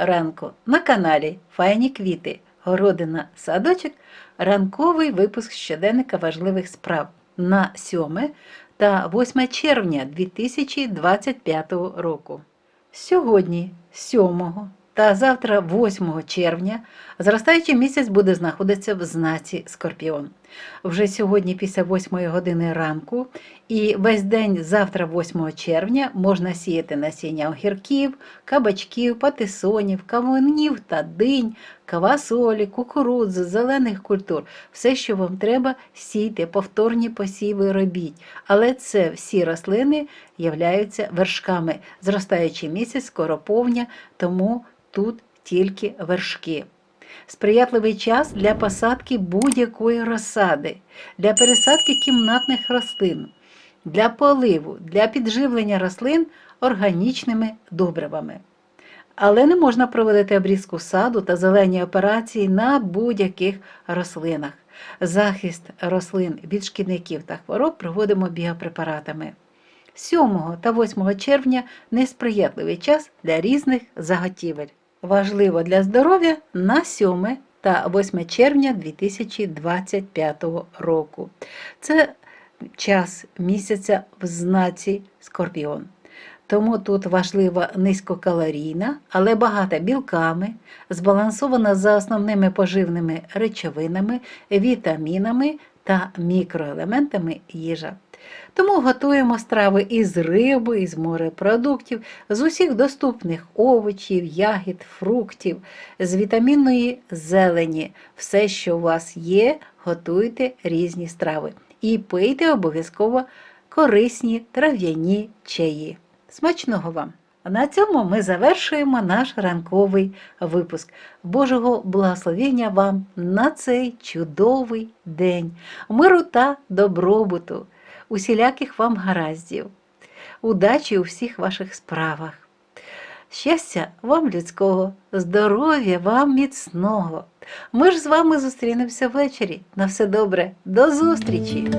ранку на каналі Файні квіти, городина, садочок, ранковий випуск щоденника важливих справ на 7 та 8 червня 2025 року. Сьогодні, 7 та завтра, 8 червня, зростаючий місяць буде знаходитися в знаці Скорпіон. Вже сьогодні, після 8 години ранку, і весь день завтра, 8 червня, можна сіяти насіння огірків, кабачків, патисонів, кавунів та динь, кавасолі, кукурудзи, зелених культур. Все, що вам треба, сійте, повторні посіви робіть. Але це всі рослини являються вершками. Зростаючий місяць, скоро повня, тому тут тільки вершки. Сприятливий час для посадки будь-якої розсади, для пересадки кімнатних рослин, для поливу, для підживлення рослин органічними добривами. Але не можна проводити обрізку саду та зелені операції на будь-яких рослинах. Захист рослин від шкідників та хвороб проводимо біопрепаратами. 7 та 8 червня несприятливий час для різних заготівель. Важливо для здоров'я на 7 та 8 червня 2025 року. Це час місяця в знаці Скорпіон. Тому тут важлива низькокалорійна, але багата білками, збалансована за основними поживними речовинами, вітамінами та мікроелементами їжа. Тому готуємо страви із риби, із морепродуктів, з усіх доступних овочів, ягід, фруктів, з вітамінної зелені. Все, що у вас є, готуйте різні страви. І пийте обов'язково корисні трав'яні чаї. Смачного вам! На цьому ми завершуємо наш ранковий випуск. Божого благословення вам на цей чудовий день, миру та добробуту, усіляких вам гараздів, удачі у всіх ваших справах. Щастя вам людського, здоров'я вам міцного. Ми ж з вами зустрінемося ввечері. На все добре, до зустрічі!